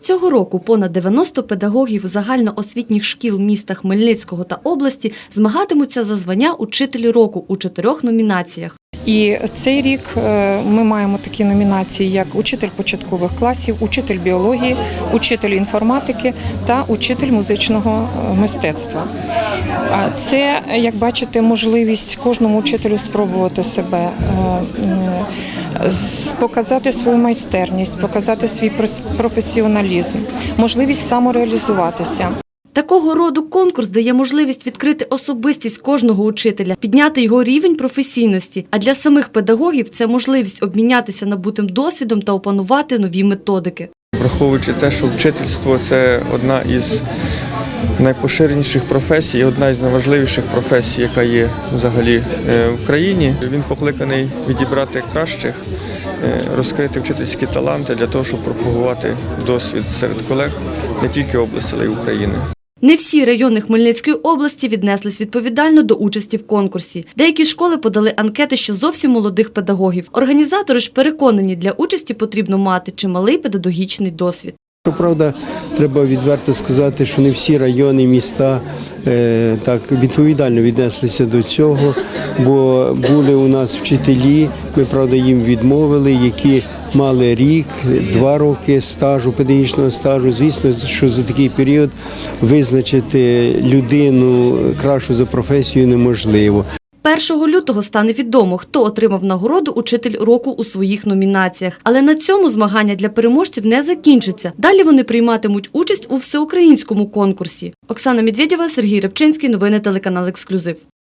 Цього року понад 90 педагогів загальноосвітніх шкіл міста Хмельницького та області змагатимуться за звання учителі року у чотирьох номінаціях. І цей рік е, ми маємо такі номінації, як учитель початкових класів, учитель біології, учитель інформатики та учитель музичного е, мистецтва. Це, як бачите, можливість кожному учителю спробувати себе, е, показати свою майстерність, показати свій професіоналізм, можливість самореалізуватися. Такого роду конкурс дає можливість відкрити особистість кожного учителя, підняти його рівень професійності. А для самих педагогів це можливість обмінятися набутим досвідом та опанувати нові методики. Враховуючи те, що вчительство це одна із найпоширеніших професій, одна із найважливіших професій, яка є взагалі е, в країні. Він покликаний відібрати кращих, е, розкрити вчительські таланти для того, щоб пропагувати досвід серед колег не тільки області, але й України. Не всі райони Хмельницької області віднеслись відповідально до участі в конкурсі. Деякі школи подали анкети ще зовсім молодих педагогів. Організатори ж переконані, для участі потрібно мати чималий педагогічний досвід. Щоправда, треба відверто сказати, що не всі райони, міста е, так відповідально віднеслися до цього, бо були у нас вчителі, ми правда їм відмовили, які мали рік, два роки стажу, педагогічного стажу. Звісно, що за такий період визначити людину кращу за професією неможливо. 1 лютого стане відомо, хто отримав нагороду Учитель року у своїх номінаціях. Але на цьому змагання для переможців не закінчиться. Далі вони прийматимуть участь у всеукраїнському конкурсі. Оксана Медведєва, Сергій Репчинський. Новини телеканал Ексклюзив.